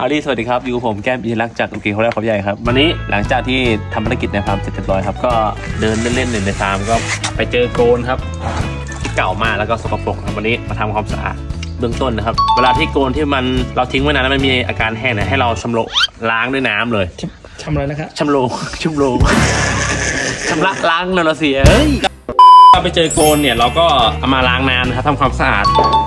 ฮาวดี้สวัสดีครับอยู่กับผมแก้มอินลักษณ์จากโอเคเขาแรกเขาใหญ่ครับ วันนี้หลังจากที่ทำภารกิจในฟาร์มเสร็จเรียบร้อยครับ ก็เดินเล่นๆในฟาร์มก็ไปเจอโกนครับ ที่เก่ามากแล้วก็สกปรกครับวันนี้มาทำความสะอาดเบื้องต้นนะครับ เวลาที่โกนที่มันเราทิ้งไว้นานแล้วมันมีอาการแห้งเนี่ยให้เราชำระล้างด้วยน้ำเลยทำอะไรนะครับชำโลชำโลชำระล้างนรเสียเฮ้ย เราไปเจอโกนเนี่ยเราก็เอามาล้างน้ำนะครับทำความสะอาด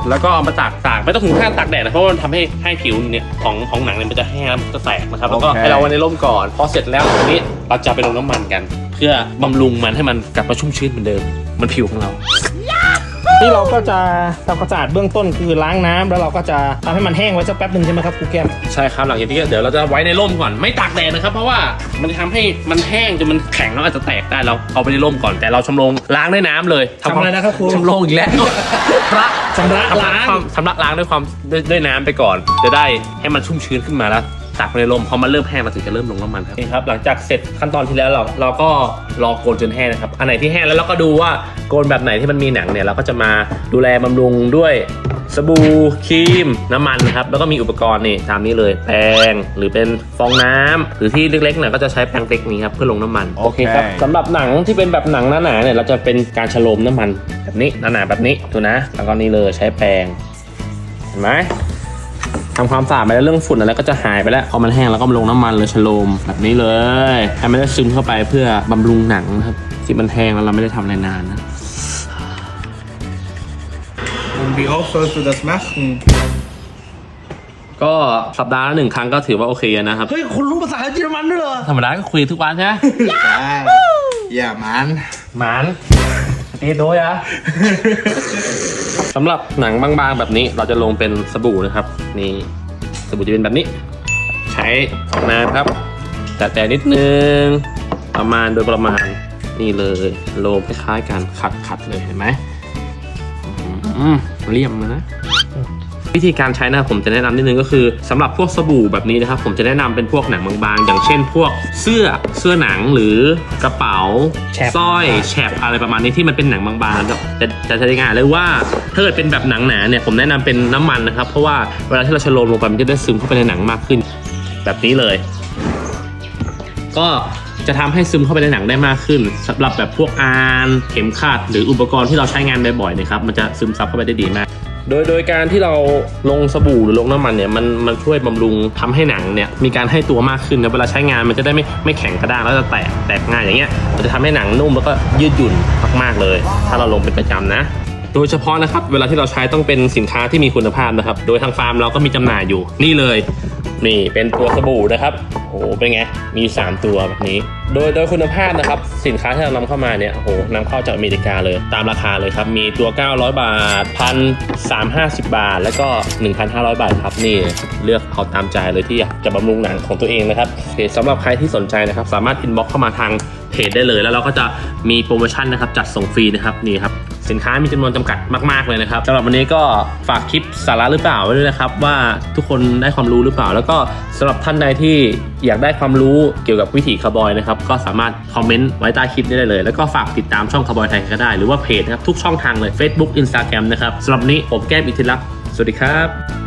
แล้วก็เอามาตากตากไม่ต้องถึงขั้นตากแดดนะเพราะว่ามันทำให้ให้ผิวเนี่ยของของหนังเนี่ยมันจะแห้งแล้วมันจะแตกนะครับแล้วก็โอเค ให้เราไว้ในร่มก่อนพอเสร็จแล้วทีนี้เราจะไปลงน้ำมันกัน เพื่อบำรุงมันให้มันกลับมาชุ่มชื้นเหมือนเดิมเหมันผิวของเรา นี่เราก็จะทำความสะอาดเบื้องต้นคือล้างน้ำแล้วเราก็จะทำให้มันแห้งไว้สักแป๊บหนึ่งใช่ไหมครับครูแก้มใช่ครับหลังจากนี้เดี๋ยวเราจะไว้ในร่มก่อนไม่ตากแดดนะครับ เพราะว่ามันจะทำให้มันแห้งจนมันแข็งแล้วอาจจะแตกได้เราเอาไปในร่มก่อนแต่เราชำรงล้างด้วยน้ำเลยทำอะไรนะครับครูชำรงอีกแล้วพระชำระล้างความชำระล้างด้วยความด้วยด้วยน้ำไปก่อน จะได้ให้มันชุ่มชื้นขึ้นมาแล้ว ตากไปในร่มพอมันเริ่มแห้งเราถึงจะเริ่มลงน้ำมันครับนี่ครับหลังจากเสร็จขั้นตอนที่แล้วเราเราก็รอโกนจนแห้งนะครับอันไหนที่แห้งแล้วเราก็ดูว่าโกนแบบไหนที่มันมีหนังเนี่ยเราก็จะมาดูแลบำรุงด้วยสบู่ครีม น้ำมันนะครับ แล้วก็มีอุปกรณ์นี่ตามนี้เลยแปรงหรือเป็นฟองน้ำหรือที่เล็กๆเนี่ยก็จะใช้แปรงเล็กนี้ครับเพื่อลงน้ำมันโอเคครับสำหรับหนังที่เป็นแบบหนังหนาๆเนี่ยเราจะเป็นการฉโลมน้ำมันแบบนี้หนาๆแบบนี้ดูนะแล้วก็นี่เลยใช้แปรงเห็นไหม ทำความสะอาดไปแล้วเรื่องฝุ่นอะไรก็จะหายไปแล้วพอมันแห้งแล้วก็มาลงน้ำมันเลยฉโลมแบบนี้เลยให้มันได้ซึมเข้าไปเพื่อบำรุงหนังนะครับที่มันแห้งแล้วเราไม่ได้ทำอะไรนานนะ Und wie oft sollst du das machen? ก็สัปดาห์ละหนึ่งครั้งก็ถือว่าโอเคนะครับ เฮ้ย คุณรู้ภาษาเยอรมันด้วยเหรอ ธรรมดาก็คุยทุกวันใช่ไหม Ja. Ja, Mann. หมาน ตีโดยอะสำหรับหนังบางๆแบบนี้เราจะลงเป็นสบู่นะครับ นี่สบู่จะเป็นแบบนี้ ใช้น้ำครับ แต่แต่นิดนึงประมาณโดยประมาณนี่เลยโลคล้ายๆกันขัดขัดๆเลยเห็นไหมอืมเรียมเลยนะ วิธีการใช้นะครับผมจะแนะนำนิดนึงก็คือสำหรับพวกสบู่แบบนี้นะครับ ผมจะแนะนำเป็นพวกหนังบางๆ อย่างเช่น พวกเสื้อเสื้อหนังหรือกระเป๋าแฉบสร้อยแฉบอะไรประมาณนี้ที่มันเป็นหนังบางๆจะจะจะใช้งานเลยว่าถ้าเกิดเป็นแบบหนังหนาเนี่ยผมแนะนำเป็นน้ำมันนะครับ เพราะว่าเวลาที่เราชะโลมลงไปมันจะได้ซึมเข้าไปในหนังมากขึ้น แบบนี้เลย ก็จะทำให้ซึมเข้าไปในหนังได้มากขึ้นสำหรับแบบพวกอานเข็มขัดหรืออุปกรณ์ที่เราใช้งานบ่อยๆเนะครับมันจะซึมซับเข้าไปได้ดีมาก โดยโดยการที่เราลงสบู่หรือลงน้ำมันเนี่ยมันมันช่วยบำรุงทำให้หนังเนี่ยมีการให้ตัวมากขึ้นนะเวลาใช้งานมันจะได้ไม่ไม่แข็งกระด้างแล้วจะแตกแตกง่ายอย่างเงี้ยมันจะทำให้หนังนุ่มแล้วก็ยืดหยุ่นมากๆเลย ถ้าเราลงเป็นประจำนะ โดยเฉพาะนะครับเวลาที่เราใช้ต้องเป็นสินค้าที่มีคุณภาพนะครับ โดยทางฟาร์มเราก็มีจำหน่ายอยู่ นี่เลย นี่เป็นตัวสบู่นะครับโอ้เป็นไงมี 3 ตัวแบบนี้ โดยโดยคุณภาพนะครับสินค้าที่เรานำเข้ามาเนี่ยโอ้โหนำเข้าจากอเมริกาเลย ตามราคาเลยครับ มีตัว 900 บาท1,350บาท แล้วก็ 1,500 บาทครับนี่เลือกเอาตามใจเลยที่อยากจะบำรุงหนังของตัวเองนะครับโอเคสำหรับใครที่สนใจนะครับ สามารถอินบ็อกเข้ามาทางเพจได้เลย แล้วเราก็จะมีโปรโมชั่นนะครับจัดส่งฟรีนะครับนี่ครับ สินค้ามีจำนวนจำกัดมากๆเลยนะครับสำหรับวันนี้ก็ฝากคลิปสาระหรือเปล่าไว้ด้วยนะครับ ว่าทุกคนได้ความรู้หรือเปล่า แล้วก็สำหรับท่านใดที่อยากได้ความรู้เกี่ยวกับวิถีคาร์บอยนะครับก็สามารถคอมเมนต์ไว้ใต้คลิปได้เลย แล้วก็ฝากติดตามช่องคาร์บอยไทยก็ได้หรือว่าเพจนะครับทุกช่องทางเลย Facebook Instagram นะครับสำหรับนนี้ผมแก้มอิทธิลักษณ์สวัสดีครับ